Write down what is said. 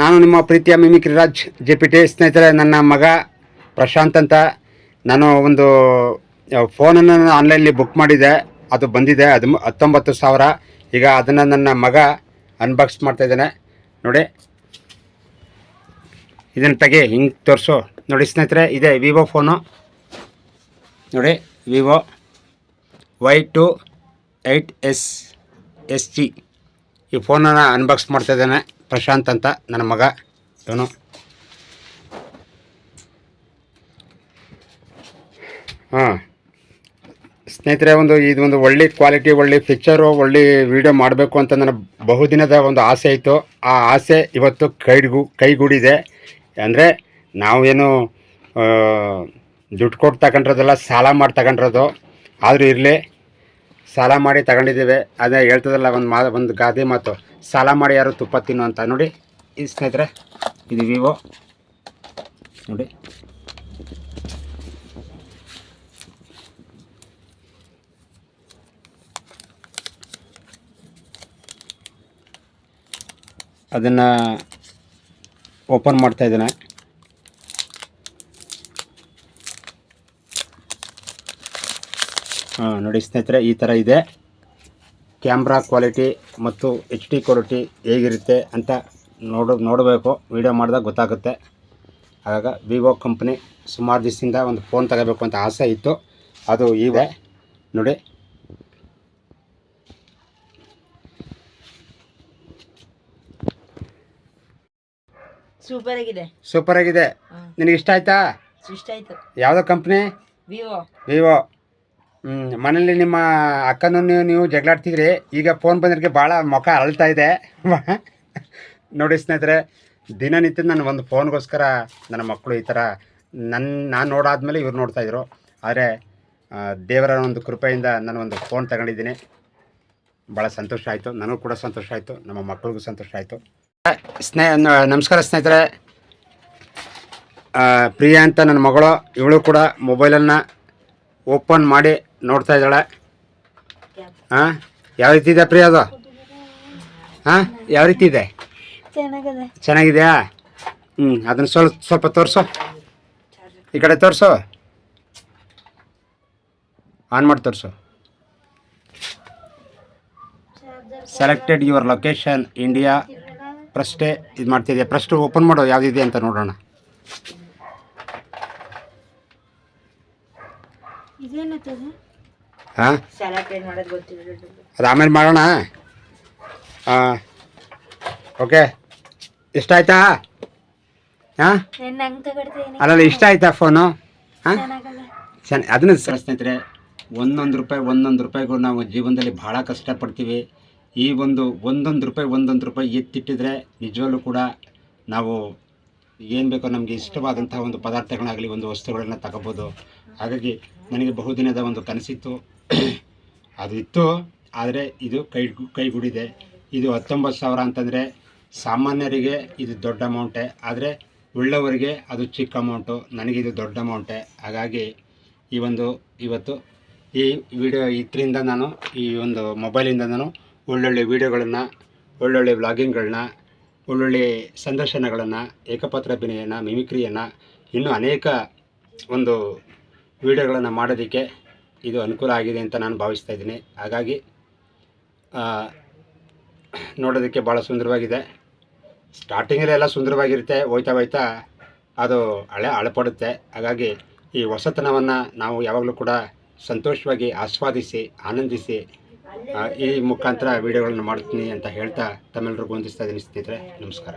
ನಾನು ನಿಮ್ಮ ಪ್ರೀತಿಯ mimicry Raj, J P T ಸ್ನೇಹಿತರೆ, ನನ್ನ ಮಗ ಪ್ರಶಾಂತ್ ಅಂತ. ನಾನು ಒಂದು ಫೋನನ್ನು ನಾನು ಆನ್ಲೈನಲ್ಲಿ ಬುಕ್ ಮಾಡಿದೆ ಅದು ಬಂದಿದೆ, ಅದು ಹತ್ತೊಂಬತ್ತು ಸಾವಿರ. ಈಗ ಅದನ್ನು ನನ್ನ ಮಗ ಅನ್ಬಾಕ್ಸ್ ಮಾಡ್ತಾ ಇದ್ದಾನೆ. ನೋಡಿ. ಇದನ್ನು ತೆಗೆ, ಹಿಂಗೆ ತೋರಿಸು. ನೋಡಿ ಸ್ನೇಹಿತರೆ, ಇದೆ ವಿವೋ ಫೋನು. ನೋಡಿ, Vivo Y two eight S S G. ಈ ಫೋನನ್ನು ಅನ್ಬಾಕ್ಸ್ ಮಾಡ್ತಾ ಇದ್ದಾನೆ. ಪ್ರಶಾಂತ್ ಅಂತ ನನ್ನ ಮಗ. ಇವನು. ಹಾಂ. ಸ್ನೇಹಿತರೆ, ಒಂದು ಇದು ಒಂದು ಒಳ್ಳೆ ಕ್ವಾಲಿಟಿ ಒಳ್ಳೆ ಪಿಕ್ಚರು ಒಳ್ಳೆ ವಿಡಿಯೋ ಮಾಡಬೇಕು ಅಂತ ನನ್ನ ಬಹುದಿನದ ಒಂದು ಆಸೆ ಇತ್ತು. ಆ ಆಸೆ ಇವತ್ತು ಕೈಗೂ ಕೈಗೂಡಿದೆ. ಅಂದರೆ ನಾವೇನು ದುಡ್ಡು ಕೊಟ್ಟು ತಗೊಂಡಿರೋದಲ್ಲ ಸಾಲ ಮಾಡಿ ತಗೊಂಡಿರೋದು ಆದರೂ ಇರಲಿ. ಸಾಲ ಮಾಡಿ ತಗೊಂಡಿದ್ದೇವೆ. ಅದೇ ಹೇಳ್ತದಲ್ಲ, ಒಂದು ಮಾ, ಒಂದು ಗಾದೆ ಮಾತು. ಸಾಲ ಮಾಡಿ ಯಾರು ತುಪ್ಪ ತಿನ್ನು ಅಂತ. ನೋಡಿ, ಈ ಸ್ನೇಹಿತರೆ, ಇದು ವಿವೋ. ನೋಡಿ. ಅದನ್ನು ಓಪನ್ ಮಾಡ್ತಾ ಇದ್ದೇನೆ ಹಾಂ ನೋಡಿ ಸ್ನೇಹಿತರೆ ಈ ಥರ ಇದೆ. ಕ್ಯಾಮ್ರಾ ಕ್ವಾಲಿಟಿ ಮತ್ತು ಎಚ್ ಡಿ ಕ್ವಾಲಿಟಿ ಹೇಗಿರುತ್ತೆ ಅಂತ ನೋಡ ನೋಡಬೇಕು. ವಿಡಿಯೋ ಮಾಡಿದಾಗ ಗೊತ್ತಾಗುತ್ತೆ. ಆಗ ವಿವೋ ಕಂಪ್ನಿ ಸುಮಾರು ದಿವಸದಿಂದ ಒಂದು ಫೋನ್ ತಗೋಬೇಕು ಅಂತ ಆಸೆ ಇತ್ತು. ಅದು ಇದೆ. ನೋಡಿ. ಸೂಪರ್ ಆಗಿದೆ. ಸೂಪರ್ ಆಗಿದೆ. ನಿನಗೆ ಇಷ್ಟ ಆಯ್ತಾ? ಇಷ್ಟ ಆಯ್ತು. ಯಾವುದೋ ಕಂಪ್ನಿ ವಿವೋ ವಿವೋ ಮನೇಲಿ ನಿಮ್ಮ ಅಕ್ಕನೂ ನೀವು ಜಗಳಾಡ್ತಿದ್ರಿ, ಈಗ ಫೋನ್ ಬಂದಿದ್ದಕ್ಕೆ ಭಾಳ ಮುಖ ಅರಳ್ತಾ ಇದೆ. ನೋಡಿ ಸ್ನೇಹಿತರೆ, ದಿನನಿತ್ಯ ನಾನು ಒಂದು ಫೋನ್ಗೋಸ್ಕರ ನನ್ನ ಮಕ್ಕಳು ಈ ಥರ ನನ್ನ ನಾನು ನೋಡಾದ್ಮೇಲೆ ಇವ್ರು ನೋಡ್ತಾ ಇದ್ರು. ಆದರೆ ದೇವರ ಒಂದು ಕೃಪೆಯಿಂದ ನಾನು ಒಂದು ಫೋನ್ ತಗೊಂಡಿದ್ದೀನಿ. ಭಾಳ ಸಂತೋಷ ಆಯಿತು. ನನಗೂ ಕೂಡ ಸಂತೋಷ ಆಯಿತು. ನಮ್ಮ ಮಕ್ಕಳಿಗೂ ಸಂತೋಷ ಆಯಿತು. ಸ್ನೇಹ ನಮಸ್ಕಾರ ಸ್ನೇಹಿತರೆ. ಪ್ರಿಯಾ ಅಂತ ನನ್ನ ಮಗಳು. ಇವಳು ಕೂಡ ಮೊಬೈಲನ್ನು ಓಪನ್ ಮಾಡಿ ನೋಡ್ತಾ ಇದ್ದಾಳೆ. ಹಾಂ? ಯಾವ ರೀತಿ ಇದೆ ಪ್ರಿಯ ಅದು? ಹಾಂ? ಯಾವ ರೀತಿ ಇದೆ? ಚೆನ್ನಾಗಿದೆ. ಚೆನ್ನಾಗಿದೆಯಾ? ಹ್ಞೂ ಅದನ್ನು ಸ್ವಲ್ಪ ಸ್ವಲ್ಪ ತೋರಿಸು. ಈ ಕಡೆ ತೋರಿಸು. ಆನ್ ಮಾಡಿ ತೋರಿಸು. Selected your location India. ಪ್ರಸ್ಟೇ ಇದು ಮಾಡ್ತಿದ್ಯಾ? ಪ್ರಸ್ಟ್ ಓಪನ್ ಮಾಡು ಯಾವುದಿದೆ ಅಂತ ನೋಡೋಣ. ಹಾಂ ಅದು. ಆಮೇಲೆ ಮಾಡೋಣ? ಹಾಂ ಓಕೆ ಇಷ್ಟ ಆಯ್ತಾ? ಹಾಂ ಅಲ್ಲಲ್ಲ ಇಷ್ಟ ಆಯ್ತಾ ಫೋನು ಹಾಂ ಚೆನ್ನ ಅದನ್ನು ಸ್ನೇಹಿತರೆ ಒಂದೊಂದು ರೂಪಾಯಿ ಒಂದೊಂದು ರೂಪಾಯಿಗೂ ನಾವು ಜೀವನದಲ್ಲಿ ಭಾಳ ಕಷ್ಟಪಡ್ತೀವಿ. ಈ ಒಂದು ಒಂದೊಂದು ರೂಪಾಯಿ ಒಂದೊಂದು ರೂಪಾಯಿ ಎತ್ತಿಟ್ಟಿದ್ರೆ ನಿಜವಾಗ್ಲೂ ಕೂಡ ನಾವು ಏನು ಬೇಕೋ ನಮಗೆ ಇಷ್ಟವಾದಂಥ ಒಂದು ಪದಾರ್ಥಗಳಾಗಲಿ ಒಂದು ವಸ್ತುಗಳನ್ನ ತಗೋಬೋದು. ಹಾಗಾಗಿ ನನಗೆ ಬಹುದಿನದ ಒಂದು ಕನಸಿತ್ತು. ಅದು ಇತ್ತು. ಆದರೆ ಇದು ಕೈ, ಕೈಗೂಡಿದೆ. ಇದು ಹತ್ತೊಂಬತ್ತು ಸಾವಿರ ಅಂತಂದರೆ ಸಾಮಾನ್ಯರಿಗೆ ಇದು ದೊಡ್ಡ ಅಮೌಂಟೇ ಆದರೆ ಉಳ್ಳವರಿಗೆ ಅದು ಚಿಕ್ಕ ಅಮೌಂಟು ನನಗಿದು ದೊಡ್ಡ ಅಮೌಂಟೇ ಹಾಗಾಗಿ ಈ ಒಂದು ಇವತ್ತು ಈ ವಿಡಿಯೋ ಇದರಿಂದ ನಾನು ಈ ಒಂದು ಮೊಬೈಲಿಂದ ನಾನು ಒಳ್ಳೊಳ್ಳೆ ವೀಡಿಯೋಗಳನ್ನು, ಒಳ್ಳೊಳ್ಳೆ ವ್ಲಾಗಿಂಗ್ಗಳನ್ನ, ಒಳ್ಳೊಳ್ಳೆ ಸಂದರ್ಶನಗಳನ್ನು ಏಕಪಾತ್ರ ಅಭಿನಯನ ಮಿಮಿಕ್ರಿಯನ್ನು ಇನ್ನೂ ಅನೇಕ ಒಂದು ವಿಡಿಯೋಗಳನ್ನು ಮಾಡೋದಕ್ಕೆ ಇದು ಅನುಕೂಲ ಆಗಿದೆ ಅಂತ ನಾನು ಭಾವಿಸ್ತಾ ಇದ್ದೀನಿ. ಹಾಗಾಗಿ ನೋಡೋದಕ್ಕೆ ಭಾಳ ಸುಂದರವಾಗಿದೆ. ಸ್ಟಾರ್ಟಿಂಗಲ್ಲಿ ಎಲ್ಲ ಸುಂದರವಾಗಿರುತ್ತೆ, ಹೋಯ್ತಾ ಹೋಯ್ತಾ ಅದು ಹಳೆ ಅಳಪಡುತ್ತೆ. ಹಾಗಾಗಿ ಈ ಹೊಸತನವನ್ನು ನಾವು ಯಾವಾಗಲೂ ಕೂಡ ಸಂತೋಷವಾಗಿ ಆಸ್ವಾದಿಸಿ, ಆನಂದಿಸಿ ಈ ಮುಖಾಂತರ ವಿಡಿಯೋಗಳನ್ನು ಮಾಡ್ತೀನಿ ಅಂತ ಹೇಳ್ತಾ ತಮ್ಮೆಲ್ಲರಿಗೂ ಹೊಂದಿಸ್ತಾ ಇದ್ದೀನಿ ಸ್ನೇಹಿತರೆ. ನಮಸ್ಕಾರ.